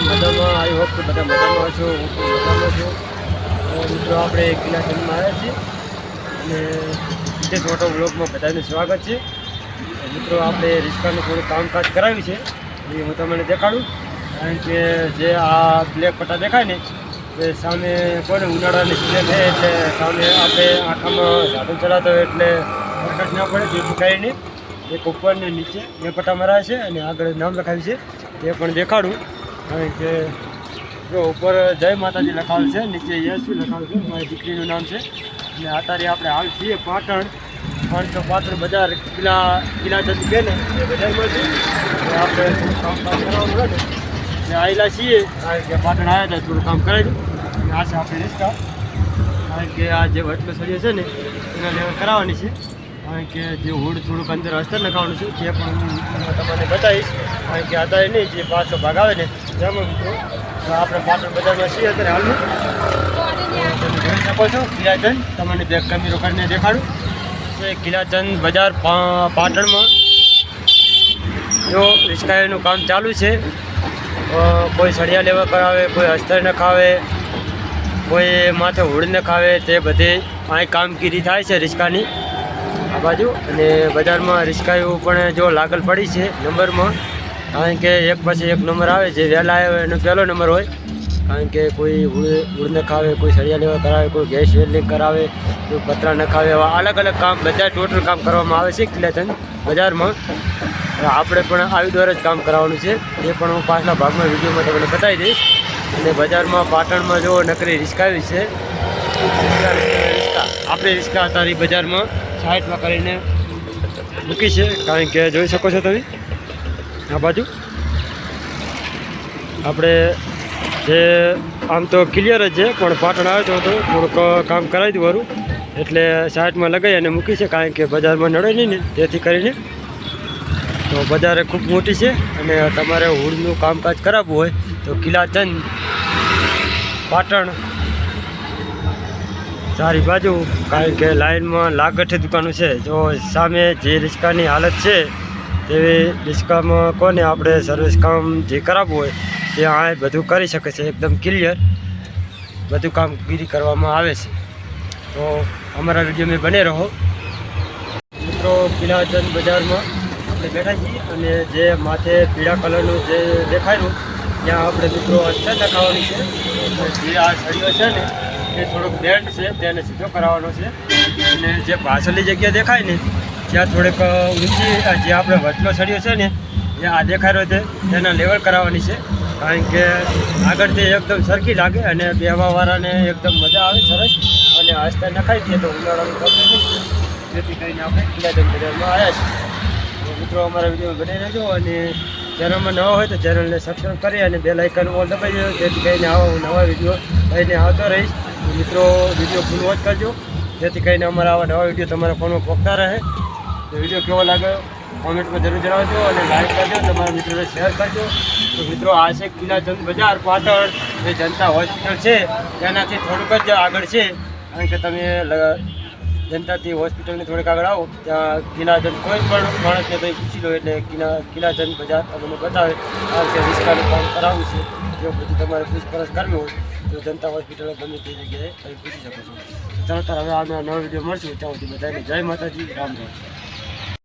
મજામાં? આવી હોપ બધા મજામાં હશો, હું પણ મજામાં છું. મિત્રો, આપણે એકના જન્મમાં આવ્યા છીએ. અને વિદેશ મોટો બ્લોગમાં બધાનું સ્વાગત છે. મિત્રો, આપણે રિસ્કાનું થોડું કામકાજ કરાવ્યું છે. એ હું તમને દેખાડું. કારણ કે જે આ બ્લેક પટ્ટા દેખાય ને, એ સામે કોને ઉનાળાની સિઝન છે, એટલે સામે આપણે આખામાં સાધન ચલાવતો હોય એટલે પ્રકાશ ન પડે, જેથી કરીને એક ઉપર ને નીચે બે પટ્ટા મરાય છે અને આગળ નામ લખાવ્યું છે. તે પણ દેખાડું. કારણ કે જો ઉપર જય માતાજી લખાવેલ છે, નીચે યશવી લખાવેલ છે, મારી દીકરીનું નામ છે. અને અત્યારે આપણે હાલ છીએ પાટણ. તો પાટણ બજાર કિલ્લા કિલ્લા જતી ને, એ બજારમાં છે આપણે કામ કામ કરાવવાનું હોય ને. આવેલા છીએ કારણ કે પાટણ આવ્યા હતા, થોડું કામ કરાવી અને આ છે આપણે રિસ્કા કારણ કે આ જે વટલો સળિયો છે ને, એના લેવલ કરાવવાની છે. કારણ કે જે હોડ થોડુંક અંદર અસ્તર લખાવવાનું છે, તે પણ હું તમને બતાવીશ. કારણ કે અત્યારે નહીં, જે પાછો ભાગ આવે ને મિત્રો આપણે પાટણ બજારમાં છીએ અત્યારે હાલમાં. તમે જોઈ શકો છો કિલ્લાચંદ તમને બે કેમેરો કરીને દેખાડું. છે કિલ્લાચંદ બજાર પાટણમાં. જો રિસ્કાયનું કામ ચાલુ છે. કોઈ સળિયા લેવા કરાવે, કોઈ અસ્તર ન ખાવે, કોઈ માથે હુડ ન ખાવે, તે બધે અહીં કામગીરી થાય છે રિસ્કાની. આ બાજુ. અને બજારમાં રિસ્કાયું પણ જો લાગલ પડી છે નંબરમાં. કારણ કે એક પછી એક નંબર આવે, જે વહેલા આવે એનો પહેલો નંબર હોય. કારણ કે કોઈ હુડ નખાવે, કોઈ સળિયા લેવા કરાવે, કોઈ ગેસ વેલ્ડિંગ કરાવે, કોઈ પતરા ન ખાવે એવા અલગ અલગ કામ બધા ટોટલ કામ કરવામાં આવે છે કિલ્લાચંદ બજારમાં. આપણે પણ આવી દ્વારા જ કામ કરાવવાનું છે. એ પણ હું પાછલા ભાગમાં વિડીયોમાં તમને બતાવી દઈશ. અને બજારમાં પાટણમાં જો નકરી રિસ્કાવી છે, રિસ્કા. આપણે રિસ્કા અત્યારે બજારમાં સાઈડમાં કરીને મૂકી છે. કારણ કે જોઈ શકો છો તમે. આ બાજુ. આપણે જે આમ તો ક્લિયર જ છે, પણ પાટણ આવ્યો હતો થોડુંક કામ કરાવી દઉં વારું. એટલે સાઈડમાં લગાવી અને મૂકી છે, કારણ કે બજારમાં નડે નહીં ને તેથી કરીને. તો બજાર ખૂબ મોટી છે, અને તમારે હુડનું કામકાજ કરાવવું હોય તો કિલ્લાચંદ પાટણ, સારી બાજુ, કારણ કે લાઇનમાં લાગઠી દુકાનો છે. જો સામે જે રિસ્કાની હાલત છે તેવી રિસ્કામાં કોને આપણે સર્વિસ કામ જે કરાવવું હોય તે આ બધું કરી શકે છે, એકદમ ક્લિયર બધું કામગીરી કરવામાં આવે છે. તો અમારા વિડીયોમાં બને રહો. મિત્રો પીલાચંદ બજારમાં આપણે બેઠા છીએ અને જે માથે પીળા કલરનું જે દેખાયું, ત્યાં આપણે મિત્રો અસ્તર નખાવાની છે. જે આ સળીઓ છે ને, એ થોડોક બેન્ડ છે, તેને સીધો કરાવવાનો છે. અને જે પાછળની જગ્યા દેખાય ને ત્યાં થોડીક ઊંચી જે આપણે વચલો સળિયો છે ને જે આ દેખાઈ રહ્યો છે, તેના લેવલ કરાવવાની છે. કારણ કે આગળથી એકદમ સરખી લાગે અને બેવાવાળાને એકદમ મજા આવે, સરસ. અને અસ્તર નખાઈ દઈએ તો ઉનાળાનું ગમે નહીં જેથી કરીને આપણે કિલ્લાચંદ બજારમાં આવ્યા છીએ. મિત્રો, અમારા વીડિયો બની રહેજો અને ચેનલમાં નવા હોય તો ચેનલને સબસ્ક્રાઈબ કરી અને બે લાઇકન ઓલ દબાઈ દેજો, જેથી કરીને આવા હું નવા વીડિયો લઈને આવતો રહીશ. મિત્રો, વીડિયો ફૂલ વોચ કરજો. જેથી કરીને અમારા આવા નવા વીડિયો તમારા ફોનમાં પહોંચતા રહે. તો વીડિયો કેવો લાગ્યો, કોમેન્ટમાં જરૂર જણાવજો અને લાઈક કરજો, તમારા મિત્રોને શેર કરજો. તો મિત્રો, આ છે કિલ્લાચંદ બજાર પાટણ. જે જનતા હોસ્પિટલ છે તેનાથી થોડુંક જ આગળ છે. કારણ કે તમે જનતાથી હોસ્પિટલની થોડીક આગળ આવો, ત્યાં કિલ્લાચંદ કોઈ પણ માણસને કંઈ પૂછી લો એટલે કિલ્લા કિલ્લાચંદ બજાર તમને બતાવે. કારણ કે રિસ્કાનું કામ કરાવવું છે, જો બધું તમારે પૂછપરછ કરવી હોય, તો જનતા હોસ્પિટલ ગમે તે જગ્યાએ તમે પૂછી શકો છો. ચાલો તાર હવે આ નવો વીડિયો મળશું. ત્યાં સુધી બધાને જય માતાજી, રામ રામ.